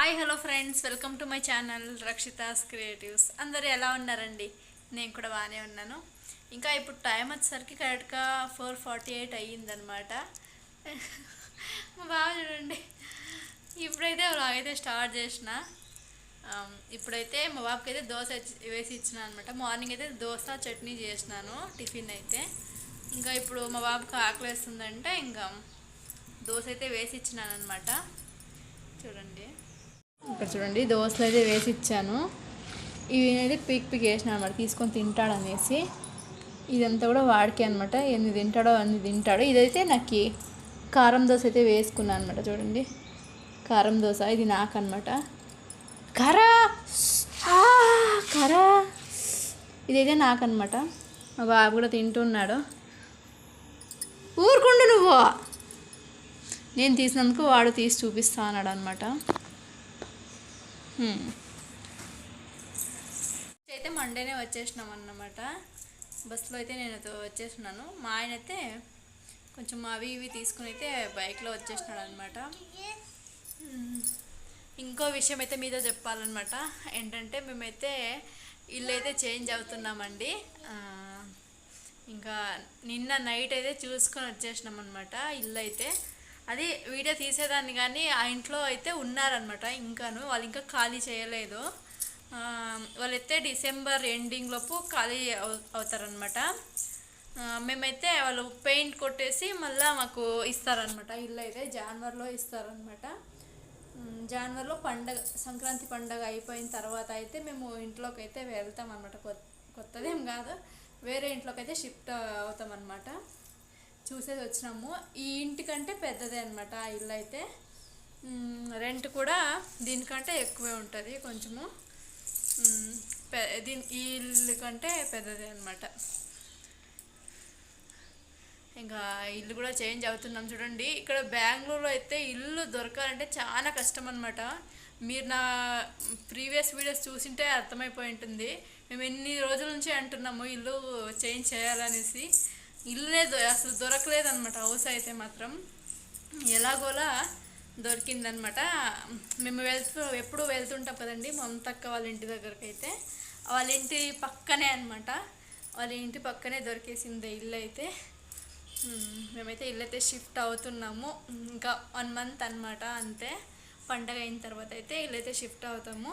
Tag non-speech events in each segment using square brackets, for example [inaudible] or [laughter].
Hi hello friends welcome to my channel Rakshitha's creatives అందరు ఎలా ఉన్నారండి? నేను కూడా బాగానే ఉన్నాను. ఇంకా ఇప్పుడు టైం వచ్చేసరికి కరెక్ట్గా ఫోర్ ఫార్టీ ఎయిట్ అయ్యిందనమాట బాగా చూడండి. ఇప్పుడైతే అయితే స్టార్ట్ చేసిన. Um, ఇప్పుడైతే మా బాబుకి అయితే దోశ వేసి ఇచ్చిన అనమాట మార్నింగ్ అయితే దోశ చట్నీ చేసినాను టిఫిన్ అయితే. ఇంకా ఇప్పుడు మా బాబుకి ఆకలి వేస్తుందంటే ఇంకా దోశ అయితే వేసి ఇచ్చినాను అనమాట చూడండి. ఇక్కడ చూడండి దోశలు అయితే వేసి ఇచ్చాను. ఇవి అయితే పిక్ పిక్ వేసిన అనమాట తీసుకొని తింటాడు అనేసి. ఇదంతా కూడా వాడికే అనమాట ఎన్ని తింటాడో అన్ని తింటాడు. ఇదైతే నాకు కారం దోశ అయితే వేసుకున్నాను అనమాట చూడండి. కారం దోశ ఇది నాకు అనమాట. కరా! కరా! ఇదైతే నాకు అనమాట. మా బాబు కూడా తింటున్నాడు. ఊరుకుండు నువ్వు! నేను తీసినందుకు వాడు తీసి చూపిస్తా అన్నాడు అనమాట. అయితే మండేనే వచ్చేసినాం అన్నమాట. బస్సులో అయితే నేను అయితే వచ్చేసినాను. మా ఆయన అయితే కొంచెం అవి ఇవి తీసుకుని అయితే బైక్లో వచ్చేసినాడు అనమాట ఇంకో విషయం అయితే మీతో చెప్పాలన్నమాట. ఏంటంటే మేమైతే ఇల్లు అయితే చేంజ్ అవుతున్నామండి. ఇంకా నిన్న నైట్ అయితే చూసుకొని వచ్చేసినాం అనమాట ఇల్లు అయితే. అది వీడియో తీసేదాన్ని కానీ ఆ ఇంట్లో అయితే ఉన్నారనమాట ఇంకాను వాళ్ళు ఇంకా ఖాళీ చేయలేదు. వాళ్ళైతే డిసెంబర్ ఎండింగ్ లోపు ఖాళీ అవు- అవుతారనమాట మేమైతే వాళ్ళు పెయింట్ కొట్టేసి మళ్ళీ మాకు ఇస్తారనమాట ఇల్లు అయితే జనవరిలో ఇస్తారనమాట ఉమ్, జనవరిలో పండగ సంక్రాంతి పండగ అయిపోయిన తర్వాత అయితే మేము ఇంట్లోకి అయితే వెళ్తాం అనమాట కొత్త కొత్తదేం కాదు. వేరే ఇంట్లోకి అయితే షిఫ్ట్ అవుతాం అనమాట చూసేది వచ్చినాము. ఈ ఇంటికంటే పెద్దదే అనమాట ఆ ఇల్లు అయితే. రెంట్ కూడా దీనికంటే ఎక్కువే ఉంటుంది కొంచెము. పె దీని ఈ ఇల్లు కంటే పెద్దదే అనమాట ఇంకా ఇల్లు కూడా చేంజ్ అవుతున్నాం చూడండి. ఇక్కడ బెంగళూరులో అయితే ఇల్లు దొరకాలంటే చాలా కష్టం అనమాట మీరు నా ప్రీవియస్ వీడియోస్ చూసింటే అర్థమైపోయి ఉంటుంది. మేము ఎన్ని రోజుల నుంచి అంటున్నాము ఇల్లు చేంజ్ చేయాలనేసి. ఇల్లునే దొ- అసలు దొరకలేదనమాట హౌస్ అయితే మాత్రం ఎలాగోలా దొరికిందనమాట మేము వెళ్తూ ఎప్పుడు వెళ్తుంటాం కదండి మమతక్క వాళ్ళ ఇంటి దగ్గరికి అయితే వాళ్ళ ఇంటి పక్కనే అనమాట వాళ్ళ ఇంటి పక్కనే దొరికేసింది ఇల్లు అయితే. మేమైతే ఇల్లు అయితే షిఫ్ట్ అవుతున్నాము. ఇంకా వన్ మంత్ అనమాట అంతే. పండగ అయిన తర్వాత అయితే ఇల్లు అయితే షిఫ్ట్ అవుతాము.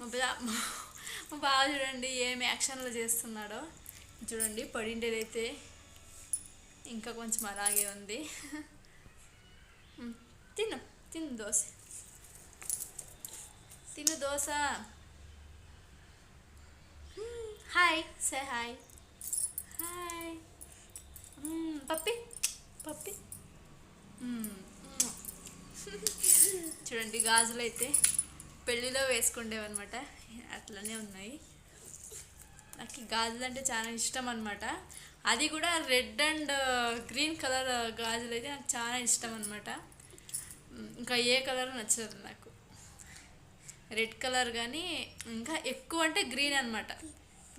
మా బాగా చూడండి ఏం యాక్షన్లు చేస్తున్నాడో. చూడండి పడిండేదైతే ఇంకా కొంచెం అలాగే ఉంది. తిను తిను దోశ. తిను dosa. Hi say hi hi పప్పి పప్పి. Hmm. [laughs] చూడండి గాజులు అయితే పెళ్ళిలో వేసుకుండేవన్నమాట. అట్లనే ఉన్నాయి. నాకు గాజులు అంటే చాలా ఇష్టం అనమాట అది కూడా రెడ్ అండ్ గ్రీన్ కలర్ గాజులు అయితే నాకు చాలా ఇష్టం అనమాట ఇంకా ఏ కలర్ నచ్చదు నాకు. రెడ్ కలర్ కానీ ఇంకా ఎక్కువ అంటే గ్రీన్ అనమాట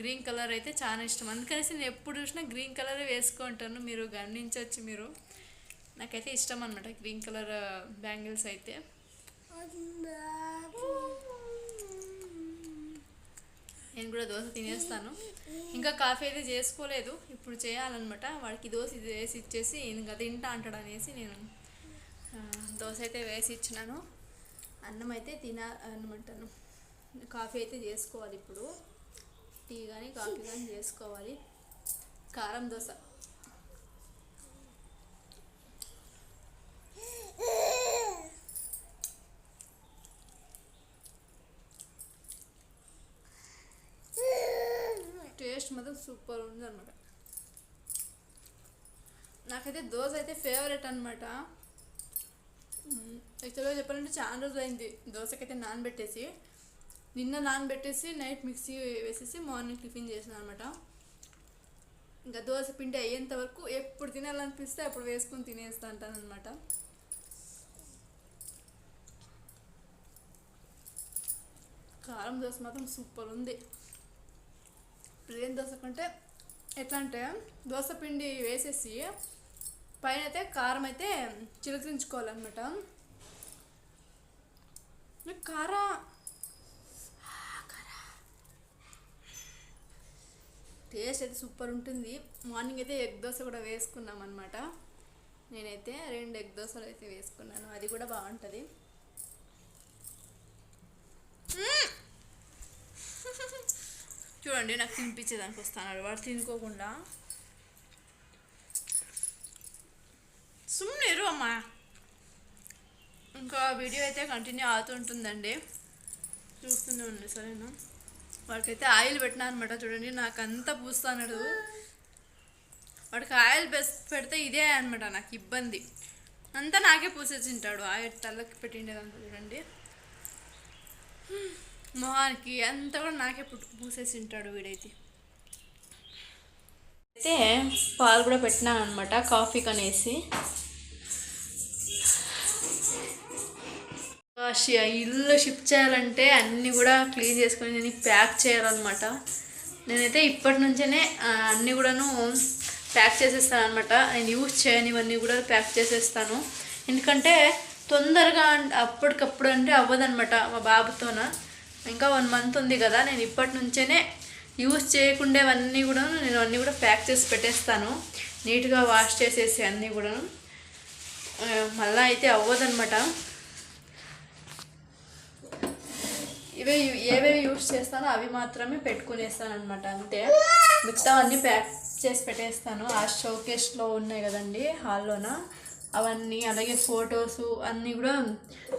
గ్రీన్ కలర్ అయితే చాలా ఇష్టం. అందుకనేసి నేను ఎప్పుడు చూసినా గ్రీన్ కలర్ వేసుకుంటాను. మీరు గమనించవచ్చు మీరు. నాకైతే ఇష్టం అనమాట గ్రీన్ కలర్ బ్యాంగిల్స్ అయితే. నేను కూడా దోశ తినేస్తాను. ఇంకా కాఫీ అయితే చేసుకోలేదు. ఇప్పుడు చేయాలన్నమాట. వాడికి దోశ వేసి ఇచ్చేసి ఇంకా తింటా అంటాడు అనేసి నేను దోశ అయితే వేసి ఇచ్చినాను. అన్నం అయితే తిన అనమంటాను కాఫీ అయితే చేసుకోవాలి ఇప్పుడు. టీ కానీ కాఫీ కానీ చేసుకోవాలి. కారం దోశ టేస్ట్ మాత్రం సూపర్ ఉంది అనమాట నాకైతే దోశ అయితే ఫేవరెట్ అనమాట యాక్చువల్గా చెప్పాలంటే చాలా రోజులు అయింది దోశకైతే నానబెట్టేసి. నిన్న నానబెట్టేసి నైట్ మిక్సీ వేసేసి మార్నింగ్ టిఫిన్ చేసిన అనమాట ఇంకా దోశ పిండి అయ్యేంత వరకు ఎప్పుడు తినాలనిపిస్తే అప్పుడు వేసుకొని తినేస్తా అంటాను అనమాట కారం దోశ మాత్రం సూపర్ ఉంది. ప్లేన్ దోశ కంటే ఎట్లా అంటే దోశ పిండి వేసేసి పైన అయితే కారం అయితే చిలకరించుకోవాలన్నమాట. కార. టేస్ట్ అయితే సూపర్ ఉంటుంది. మార్నింగ్ అయితే ఎగ్ దోశ కూడా వేసుకున్నాం అనమాట నేనైతే రెండు ఎగ్ దోశలు అయితే వేసుకున్నాను. అది కూడా బాగుంటుంది. చూడండి నాకు తినిపించేదానికి వస్తాను వాడు తినుకోకుండా. సుಮ್ಮనే ఇరు అమ్మా. ఇంకా వీడియో అయితే కంటిన్యూ అవుతుంటుందండి చూస్తూనే ఉండి సరేనా? వాడికైతే ఆయిల్ పెట్టినా అనమాట చూడండి నాకు అంతా పూస్తాడు వాడికి ఆయిల్ బెస్ పెడితే ఇదే అనమాట నాకు ఇబ్బంది. అంతా నాకే పూసేసి తింటాడు. ఆయిల్ తలకి పెట్టిండేదంతా చూడండి. మొహానికి అంతా కూడా నాకే పుట్టు పూసేసి తింటాడు వీడైతే. అయితే పాలు కూడా పెట్టినాను అనమాట కాఫీ కనేసి. ఇల్లు షిఫ్ట్ చేయాలంటే అన్నీ కూడా క్లీన్ చేసుకొని నేను ప్యాక్ చేయాలన్నమాట. నేనైతే ఇప్పటి నుంచేనే ఆ, అన్నీ కూడాను ప్యాక్ చేసేస్తాను అనమాట నేను యూజ్ చేయనివన్నీ కూడా ప్యాక్ చేసేస్తాను. ఎందుకంటే తొందరగా అప్పటికప్పుడు అంటే అవ్వదన్నమాట మా బాబుతోన. ఇంకా వన్ మంత్ ఉంది కదా నేను ఇప్పటి నుంచేనే యూజ్ చేయకుండేవన్నీ కూడా నేను అన్నీ కూడా ప్యాక్ చేసి పెట్టేస్తాను. నీట్గా వాష్ చేసేసి అన్నీ కూడా మళ్ళీ అయితే అవ్వదనమాట ఇవే ఏవేవి యూస్ చేస్తానో అవి మాత్రమే పెట్టుకునేస్తాను అనమాట అంతే. మిగతా అన్నీ ప్యాక్ చేసి పెట్టేస్తాను. ఆ షోకేస్లో ఉన్నాయి కదండి హాల్లోన? అవన్నీ అలాగే ఫొటోస్ అన్నీ కూడా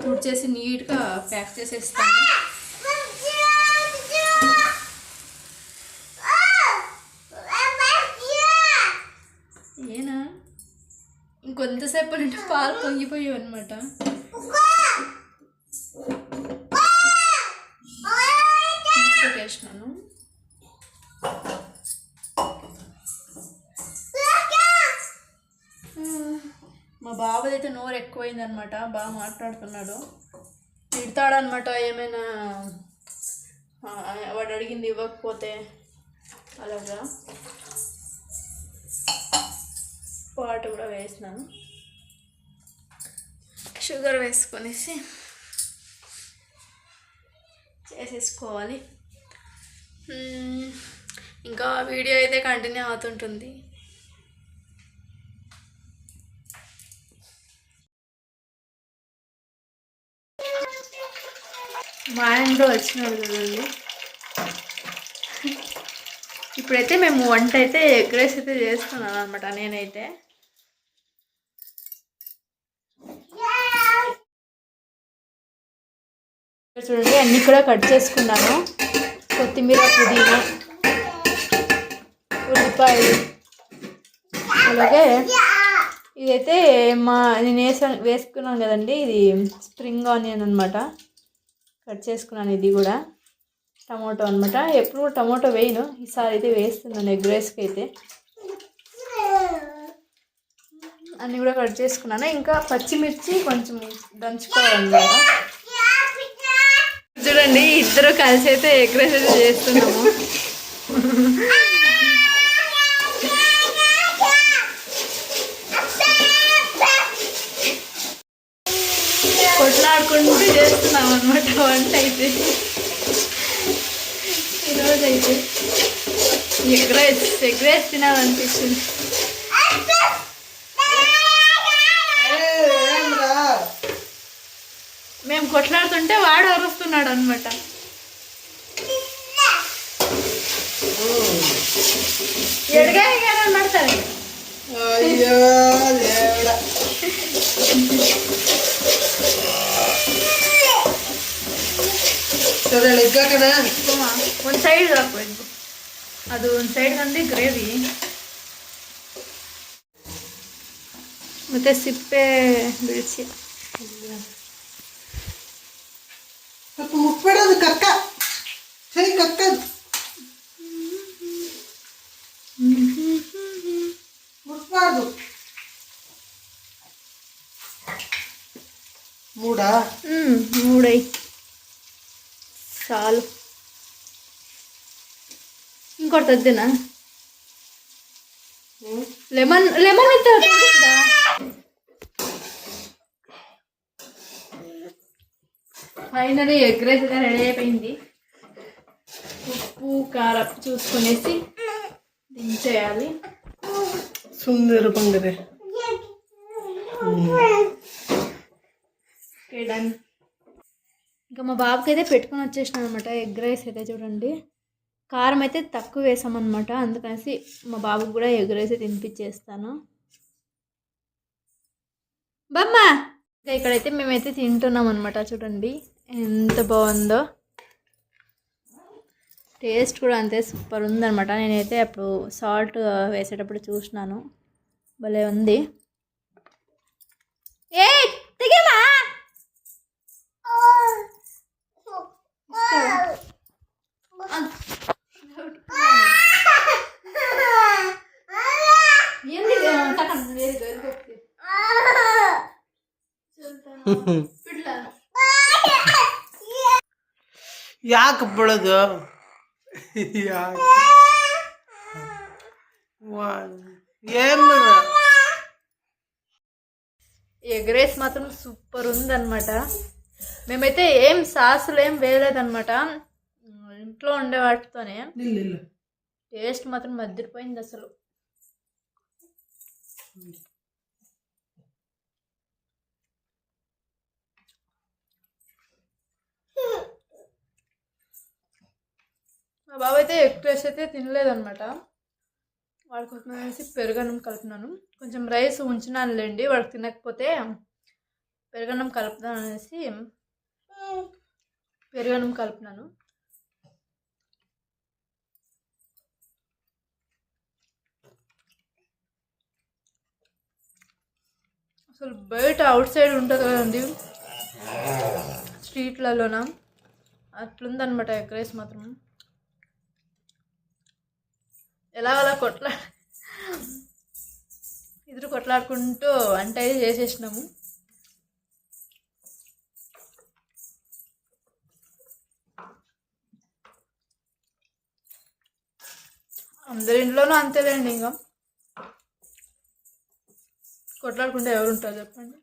తుడిచేసి నీట్గా ప్యాక్ చేసేస్తాను. ఇంకొంతసేపు అంటే పాలు పొంగిపోయావు అనమాట వేసినాను మా బాబుది అయితే నోరు ఎక్కువైంది అనమాట బాగా మాట్లాడుతున్నాడు. తిడతాడనమాట ఏమైనా వాడు అడిగింది ఇవ్వకపోతే అలాగా. పాట కూడా వేసినాను. షుగర్ వేసుకొనేసి చేసేసుకోవాలి. ఇంకా వీడియో అయితే కంటిన్యూ అవుతుంటుంది. మా ఇంట్లో కూడా వచ్చినాడు కదండి. ఇప్పుడైతే మేము వంట అయితే ఎగ్ రైస్ అయితే చేస్తున్నాను అనమాట నేనైతే ఇక్కడ చూడండి అన్నీ కూడా కట్ చేసుకున్నాను. కొత్తిమీర పుదీనా ఉల్లిపాయలు. అలాగే ఇదైతే మా నేను వేసాను వేసుకున్నాను కదండి ఇది స్ప్రింగ్ ఆనియన్ అనమాట కట్ చేసుకున్నాను ఇది కూడా. టమాటో అనమాట ఎప్పుడు కూడా టమాటో వేయను ఈసారి అయితే వేస్తున్నాను ఎగ్ రైస్కి అయితే. అన్నీ కూడా కట్ చేసుకున్నాను. ఇంకా పచ్చిమిర్చి కొంచెం దంచుకోవాలన్నమాట. చూడండి ఇద్దరు కలిసి అయితే ఎగ్రెసెస్ చేస్తున్నాము. కొట్లాడుకుంటూ చేస్తున్నాం అనమాట వంట అయితే. ఈరోజు అయితే ఎగ్రెస్ ఎగ్రెస్ తినాలనిపిస్తుంది రైస్ తినాలనిపించింది మేము కొట్లాడుతుంటే వాడు అరుస్తున్నాడు అనమాట ఎడగా మాడతారు అయ్యో దేవుడా ಸರಿ ಎಗ್ಗಾಕಣ ಒಂದು ಸೈಡ್ ಹಾಕ್ಬೇಕು ಅದು ಒಂದು ಸೈಡ್ ಬಂದು ಗ್ರೇವಿ ಮತ್ತೆ ಸಿಪ್ಪೆ ಬಿಡಿಸಿ ಸ್ವಲ್ಪ ಮುಟ್ಬೇಡದು ಕಕ್ಕ ಸರಿ ಕಕ್ಕದು ಮುಟ್ಬಾರ್ದು ಮೂಡ ಹ್ಞೂ ಮೂಡೈ చాలు ఇంకోటి వద్దేనా lemon lemon with finally egg rice అయితే రెడీ అయిపోయింది. ఉప్పు కారం చూసుకునేసి దించేయాలి. సుందర డన్ ఇంకా మా బాబుకి అయితే పెట్టుకొని వచ్చేసిన అనమాట ఎగ్ రైస్ అయితే చూడండి. కారం అయితే తక్కువ వేసామన్నమాట. అందుకనేసి మా బాబుకి కూడా ఎగ్ రైస్ తినిపించేస్తాను బమ్మ! ఇంకా ఇక్కడైతే మేమైతే తింటున్నాం అనమాట చూడండి. ఎంత బాగుందో. టేస్ట్ కూడా అంతే సూపర్ ఉందన్నమాట. నేనైతే అప్పుడు సాల్ట్ వేసేటప్పుడు చూసినాను. భలే ఉంది. ఏ తెగమా [laughs] ಯಾಕೆ ಬಿಡೋದು ಯಾಕೆ ఏం ఎగ్ రైస్ మాత్రం సూపర్ ఉందన్నమాట మేమైతే ఏం సాసులు ఏం వేయలేదన్నమాట ఇంట్లో ఉండే వాటితోనే ಇಲ್ಲ టేస్ట్ మాత్రం మద్దిరిపోయింది అసలు అయితే ఎగ్ రైస్ అయితే తినలేదన్నమాట. వాడి కోసం అనేసి పెరుగన్నం కలుపుతున్నాను. కొంచెం రైస్ ఉంచినానులేండి వాడికి తినకపోతే పెరుగన్నం కలుపుదాం అనేసి పెరుగన్నం కలుపుతున్నాను. అసలు బయట అవుట్ సైడ్ ఉంటుంది కదండి స్ట్రీట్లలోన? అట్లుందనమాట ఎగ్ రైస్ మాత్రం. ఎలా అలా కొట్లా ఇద్దరు కొట్లాడుకుంటూ వంట అయితే చేసేసినాము. అందరి ఇంట్లోనూ అంతేలేండి ఇంకా కొట్లాడుకుంటే ఎవరు ఉంటారు చెప్పండి.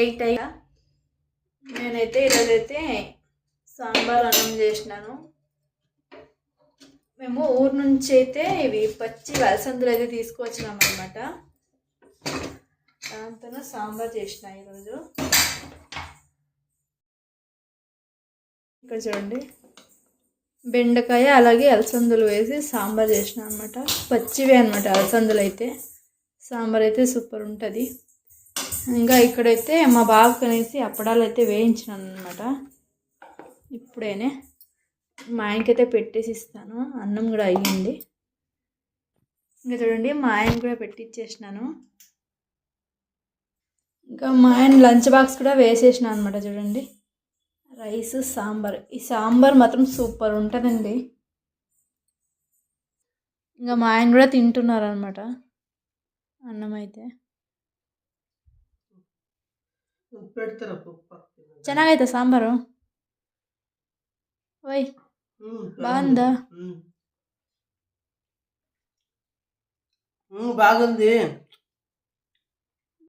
ఎయిట్ అయ్యా. నేనైతే ఈరోజైతే సాంబార్ అన్నం చేసినాను. మేము ఊరు నుంచి అయితే ఇవి పచ్చి వలసందులు అయితే తీసుకువచ్చినాం అనమాట దాంతో సాంబార్ చేసిన ఈరోజు. ఇక్కడ చూడండి. బెండకాయ అలాగే అలసందులు వేసి సాంబార్ చేసిన అనమాట పచ్చివే అనమాట అలసందులు అయితే సాంబార్ అయితే సూపర్ ఉంటుంది. ఇంకా ఇక్కడైతే మా బాబుకనేసి అప్పడాలు అయితే వేయించినాను అనమాట ఇప్పుడేనే మా ఆయనకైతే పెట్టేసి ఇస్తాను. అన్నం కూడా అయ్యింది. ఇంకా చూడండి మా ఆయన కూడా పెట్టిచ్చేసినాను. ఇంకా మా ఆయన లంచ్ బాక్స్ కూడా వేసేసిన అనమాట చూడండి. రైస్ సాంబార్. ఈ సాంబార్ మాత్రం సూపర్ ఉంటుందండి. ఇంకా మా ఆయన కూడా తింటున్నారు అనమాట అన్నం అయితే. ಉಪ್ಪು ಚೆನ್ನಾಗೈತೆ ಸಾಂಬಾರು ಓಯ್ బాగుందా బాగుంది